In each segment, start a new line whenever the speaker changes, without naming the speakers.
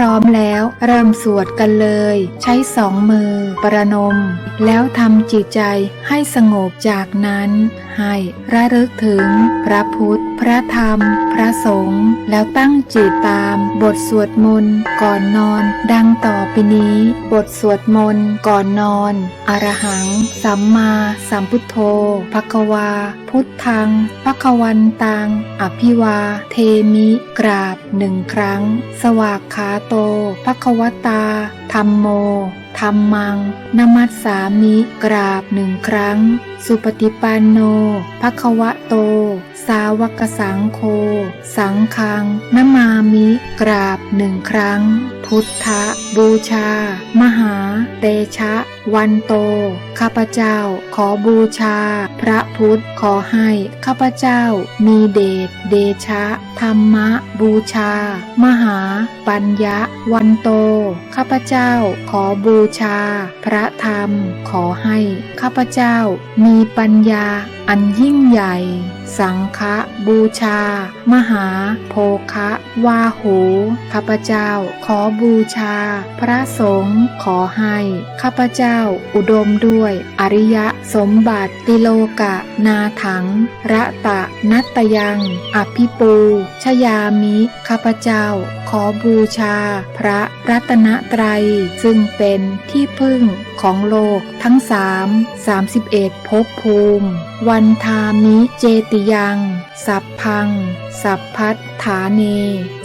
ร้อมแล้วเริ่มสวดกันเลย ใช้สองมือ ประนม แล้วทำจิตใจให้สงบจากนั้น ให้ระลึกถึง พระพุทธ พระธรรม พระสงฆ์แล้วตั้งจิตตาม บทสวดมนต์ก่อนนอน ดังต่อไปนี้ บทสวดมนต์ก่อนนอน อรหัง สัมมาสัมพุทโธภควา พุทธังภควันตัง อภิวา เทมิ กราบหนึ่งครั้ง สวากขาโตภควตา ธรรมโม ธรรมัง นมัสสามิ กราบหนึ่งครั้ง สุปฏิปันโนภควะโต สาวกสังโฆสังฆังนมามิ กราบหนึ่งครั้ง พุทธบูชา มหา เตชะ วันโต ข้าพเจ้า ขอบูชา พระพุทธ ขอให้ ข้าพเจ้า มีเดช เดชะ ธรรมะ บูชา มหา ปัญญะ วันโต ข้าพเจ้าขอบูชา พระธรรม ขอให้ข้าพเจ้ามีปัญญาอันยิ่งใหญ่ สังฆบูชา มหาโภคะวาโหข้าพเจ้า ขอบูชา พระสงฆ์ขอให้ข้าพเจ้าอุดมด้วย อริยสมบัติติโลกะ นาถัง ระตะนัตยัง อภิปูชยามิข้าพเจ้า ขอบูชา พระรัตนตรัยซึ่งเป็นที่พึ่งของโลกทั้งสามสามสิบเอ็ดภพภูมิ วันทามิเจติยัง สัพพัง สัพพัทฐาเน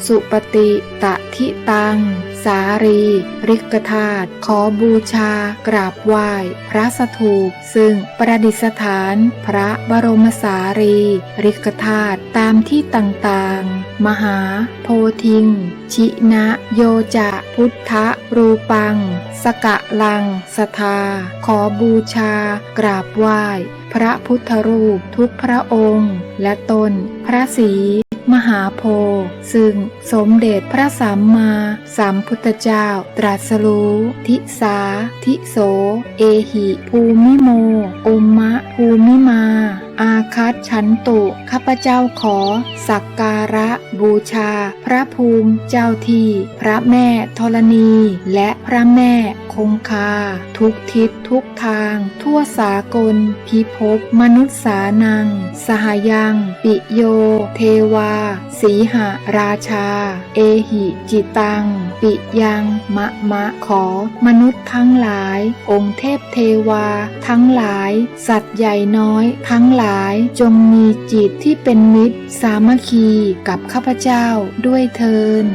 สุปฏิตะทิตัง สารี ริกธาตุขอบูชากราบไหว้ พระสถูป ซึ่งประดิษฐาน พระบรมสารี ริกธาตุตามที่ต่างๆ มหาโพธิง ชินะโยจะพุทธรูปัง สกะลังสทา ขอบูชา กราบไหว้ พระพุทธรูปทุกพระองค์ และตน พระศรีมหาโพธิ์ซึ่งสมเด็จพระสัมมาสัมพุทธเจ้าตรัสรู้ทิสา ทิโส เอหิ ภูมิโม อุมมะ ภูมิมา อาคัตฉันตุ ข้าพเจ้าขอ สักการะบูชา พระภูมิเจ้าที่ พระแม่ธรณี และพระแม่คงคา ทุกทิศทุกทาง ทั่วสากล พิภพมนุษย์สานัง สหยัง ปิโย เทวา สีหราชา เอหิจิตัง ปิยังมะมะขอ มนุษย์ทั้งหลาย องค์เทพเทวา ทั้งหลาย สัตว์ใหญ่น้อย ทั้งหลายจงมีจิตที่เป็นมิตรสามัคคีกับข้าพเจ้าด้วยเทิน